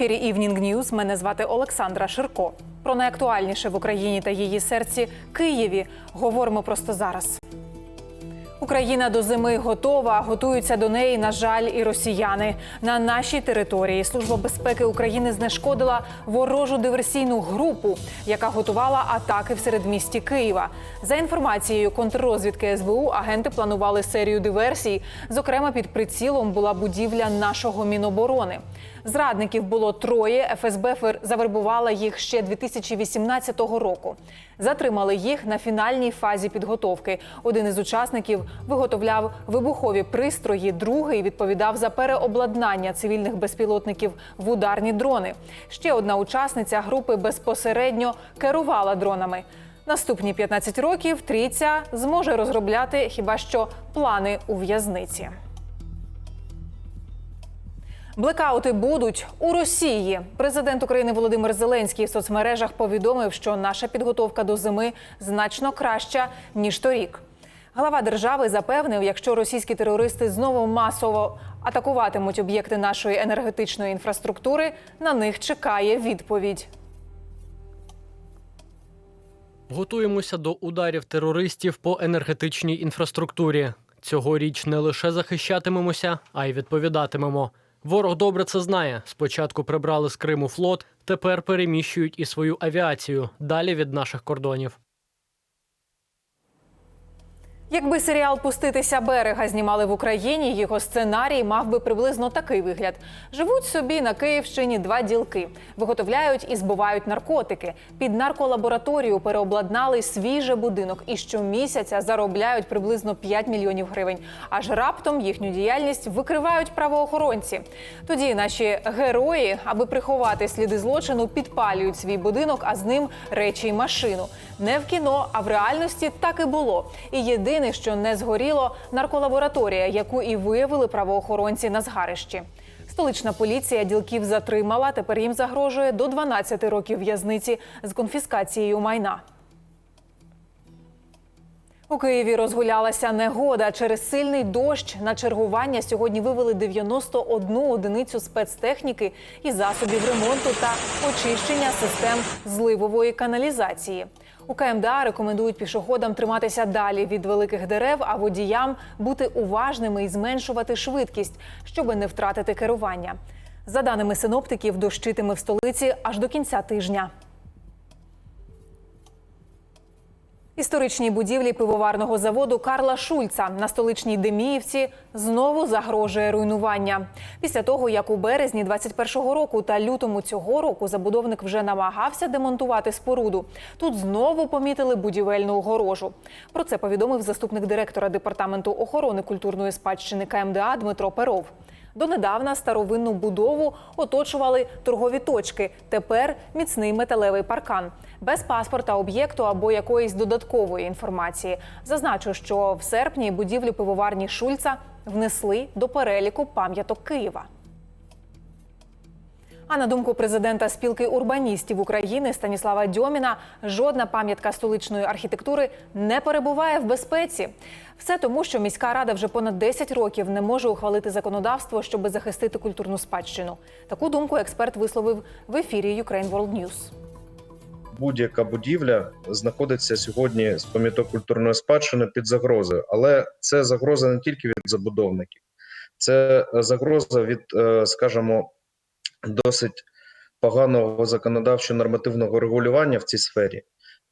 Ефірі Evening News мене звати Олександра Ширко. Про найактуальніше в Україні та її серці Києві говоримо просто зараз. Україна до зими готова. Готуються до неї, на жаль, і росіяни. На нашій території Служба безпеки України знешкодила ворожу диверсійну групу, яка готувала атаки в середмісті Києва. За інформацією контррозвідки СБУ, агенти планували серію диверсій. Зокрема, під прицілом була будівля нашого міноборони. Зрадників було троє. ФСБ завербувала їх ще 2018 року. Затримали їх на фінальній фазі підготовки. Один із учасників виготовляв вибухові пристрої, другий відповідав за переобладнання цивільних безпілотників в ударні дрони. Ще одна учасниця групи безпосередньо керувала дронами. Наступні 15 років трійця зможе розробляти хіба що плани у в'язниці. Блекаути будуть у Росії. Президент України Володимир Зеленський в соцмережах повідомив, що наша підготовка до зими значно краща ніж торік. Глава держави запевнив, якщо російські терористи знову масово атакуватимуть об'єкти нашої енергетичної інфраструктури, на них чекає відповідь. Готуємося до ударів терористів по енергетичній інфраструктурі. Цьогоріч не лише захищатимемося, а й відповідатимемо. Ворог добре це знає. Спочатку прибрали з Криму флот, тепер переміщують і свою авіацію далі від наших кордонів. Якби серіал Пуститися берега знімали в Україні, його сценарій мав би приблизно такий вигляд: живуть собі на Київщині два ділки, виготовляють і збувають наркотики. Під нарколабораторію переобладнали свіжий будинок і щомісяця заробляють приблизно 5 мільйонів гривень. Аж раптом їхню діяльність викривають правоохоронці. Тоді наші герої, аби приховати сліди злочину, підпалюють свій будинок, а з ним речі й машину. Не в кіно, а в реальності так і було. І єдине, що не згоріло, нарколабораторія, яку і виявили правоохоронці на згарищі. Столична поліція ділків затримала. Тепер їм загрожує до 12 років в'язниці з конфіскацією майна. У Києві розгулялася негода. Через сильний дощ на чергування сьогодні вивели 91 одиницю спецтехніки і засобів ремонту та очищення систем зливової каналізації. У КМДА рекомендують пішоходам триматися далі від великих дерев, а водіям бути уважними і зменшувати швидкість, щоби не втратити керування. За даними синоптиків, дощитиме в столиці аж до кінця тижня. Історичній будівлі пивоварного заводу Карла Шульца на столичній Деміївці знову загрожує руйнування. Після того, як у березні 21-го року та лютому цього року забудовник вже намагався демонтувати споруду, тут знову помітили будівельну огорожу. Про це повідомив заступник директора департаменту охорони культурної спадщини КМДА Дмитро Перов. Донедавна старовинну будову оточували торгові точки. Тепер міцний металевий паркан без паспорта об'єкту або якоїсь додаткової інформації. Зазначу, що в серпні будівлю пивоварні Шульца внесли до переліку пам'яток Києва. А на думку президента спілки урбаністів України Станіслава Дьоміна, жодна пам'ятка столичної архітектури не перебуває в безпеці. Все тому, що міська рада вже понад 10 років не може ухвалити законодавство, щоб захистити культурну спадщину. Таку думку експерт висловив в ефірі Ukraine World News. будь-яка будівля знаходиться сьогодні з пам'яток культурної спадщини під загрозою, але це загроза не тільки від забудовників, це загроза від, е, скажімо, досить поганого законодавчо нормативного регулювання в цій сфері.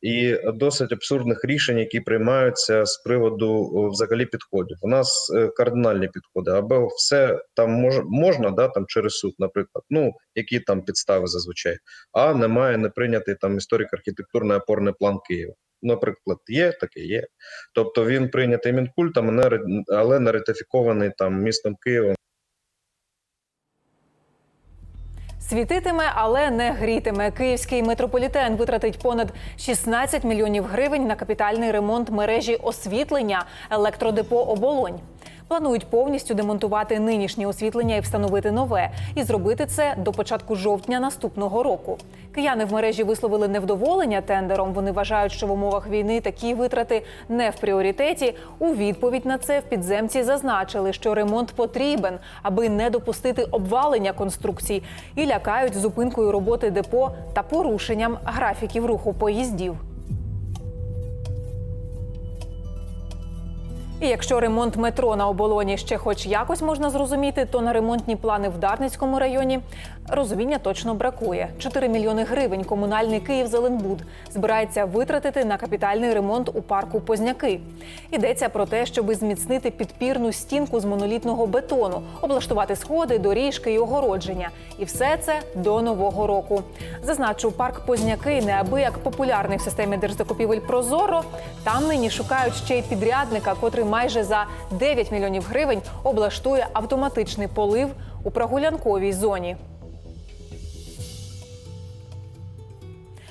І досить абсурдних рішень, які приймаються з приводу взагалі підходів. У нас е, кардинальні підходи, або все там мож, можна, да, там через суд, наприклад. Ну які там підстави зазвичай, а немає не прийнятий там історико-архітектурний опорний план Києва. Наприклад, є таке, є. Тобто він прийнятий мінкультом, але не ратифікований там містом Києвом. Світитиме, але не грітиме. Київський метрополітен витратить понад 16 мільйонів гривень на капітальний ремонт мережі освітлення електродепо оболонь. Планують повністю демонтувати нинішнє освітлення і встановити нове, і зробити це до початку жовтня наступного року. Кияни в мережі висловили невдоволення тендером. Вони вважають, що в умовах війни такі витрати не в пріоритеті. У відповідь на це в підземці зазначили, що ремонт потрібен, аби не допустити обвалення конструкцій, і лякають зупинкою роботи депо та порушенням графіків руху поїздів. І якщо ремонт метро на оболоні ще хоч якось можна зрозуміти, то на ремонтні плани в Дарницькому районі розуміння точно бракує. 4 мільйони гривень комунальний Київ Зеленбуд збирається витратити на капітальний ремонт у парку Позняки. Йдеться про те, щоби зміцнити підпірну стінку з монолітного бетону, облаштувати сходи, доріжки і огородження. І все це до нового року. Зазначу, парк Позняки неабияк популярний в системі держзакупівель Прозоро. Там нині шукають ще й підрядника, котрий майже за 9 мільйонів гривень облаштує автоматичний полив у прогулянковій зоні.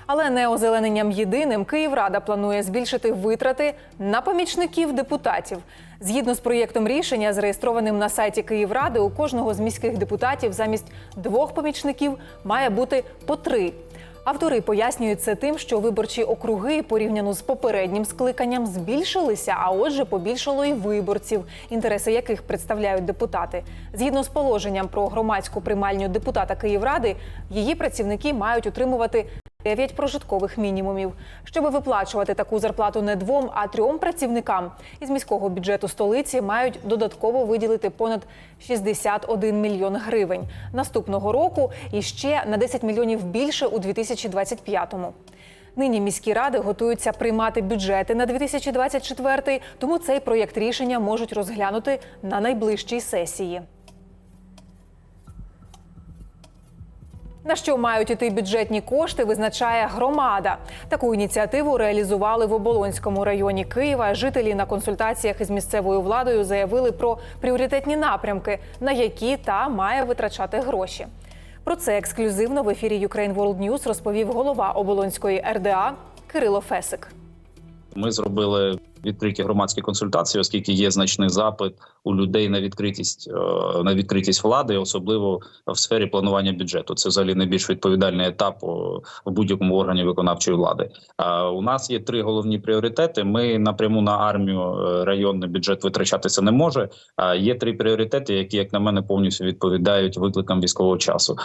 Але не озелененням єдиним Київрада планує збільшити витрати на помічників депутатів. Згідно з проєктом рішення, зареєстрованим на сайті Київради, у кожного з міських депутатів замість двох помічників має бути по три. Автори пояснюють це тим, що виборчі округи порівняно з попереднім скликанням збільшилися, а отже, побільшало і виборців, інтереси яких представляють депутати. Згідно з положенням про громадську приймальню депутата Київради, її працівники мають утримувати 9 прожиткових мінімумів. Щоб виплачувати таку зарплату не двом, а трьом працівникам, із міського бюджету столиці мають додатково виділити понад 61 мільйон гривень наступного року і ще на 10 мільйонів більше у 2025-му. Нині міські ради готуються приймати бюджети на 2024, тому цей проєкт рішення можуть розглянути на найближчій сесії. На що мають іти бюджетні кошти, визначає громада. Таку ініціативу реалізували в Оболонському районі Києва. Жителі на консультаціях із місцевою владою заявили про пріоритетні напрямки, на які та має витрачати гроші. Про це ексклюзивно в ефірі Ukraine World News розповів голова Оболонської РДА Кирило Фесик. Ми зробили відкриті громадські консультації, оскільки є значний запит у людей на відкритість е, на відкритість влади, особливо в сфері планування бюджету. Це взагалі найбільш відповідальний етап в будь-якому органі виконавчої влади. А у нас є три головні пріоритети. Ми напряму на армію е, районний бюджет витрачатися не може. А є три пріоритети, які, як на мене, повністю відповідають викликам військового часу.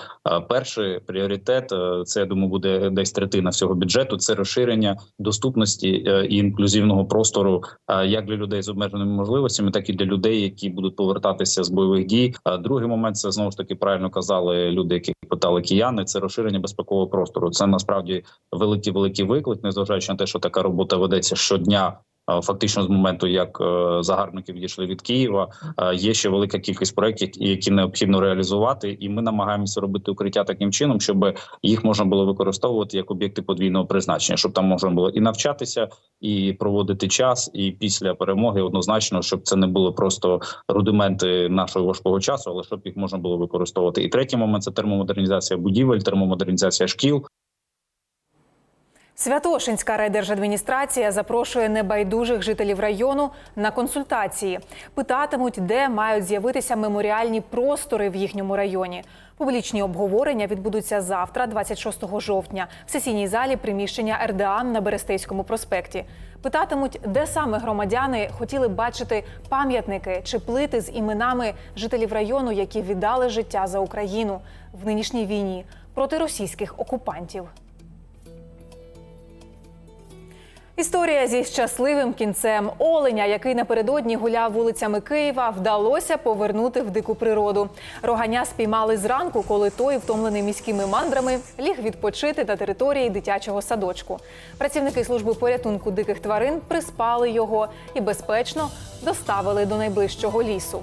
Перший пріоритет е, це я думаю, буде десь третина всього бюджету. Це розширення доступності і інклюзивного простору е, як для людей з обмеженими можливостями, так і для людей, які будуть повертатися з бойових дій. А Другий момент це знову ж таки правильно казали люди, які питали кияни. Це розширення безпекового простору. Це насправді великий великий виклик, незважаючи на те, що така робота ведеться щодня. Е, Фактично, з моменту, як е, загарбники відійшли від Києва, е, є ще велика кількість проєктів, які необхідно реалізувати, і ми намагаємося робити укриття таким чином, щоб їх можна було використовувати як об'єкти подвійного призначення, щоб там можна було і навчатися, і проводити час, і після перемоги однозначно, щоб це не було просто рудименти нашого важкого часу, але щоб їх можна було використовувати. І третій момент це термомодернізація будівель, термомодернізація шкіл. Святошинська райдержадміністрація запрошує небайдужих жителів району на консультації. Питатимуть, де мають з'явитися меморіальні простори в їхньому районі. Публічні обговорення відбудуться завтра, 26 жовтня, в сесійній залі приміщення РДА на Берестейському проспекті. Питатимуть, де саме громадяни хотіли бачити пам'ятники чи плити з іменами жителів району, які віддали життя за Україну в нинішній війні проти російських окупантів. Історія зі щасливим кінцем оленя, який напередодні гуляв вулицями Києва, вдалося повернути в дику природу. Роганя спіймали зранку, коли той, втомлений міськими мандрами, ліг відпочити на території дитячого садочку. Працівники служби порятунку диких тварин приспали його і безпечно доставили до найближчого лісу.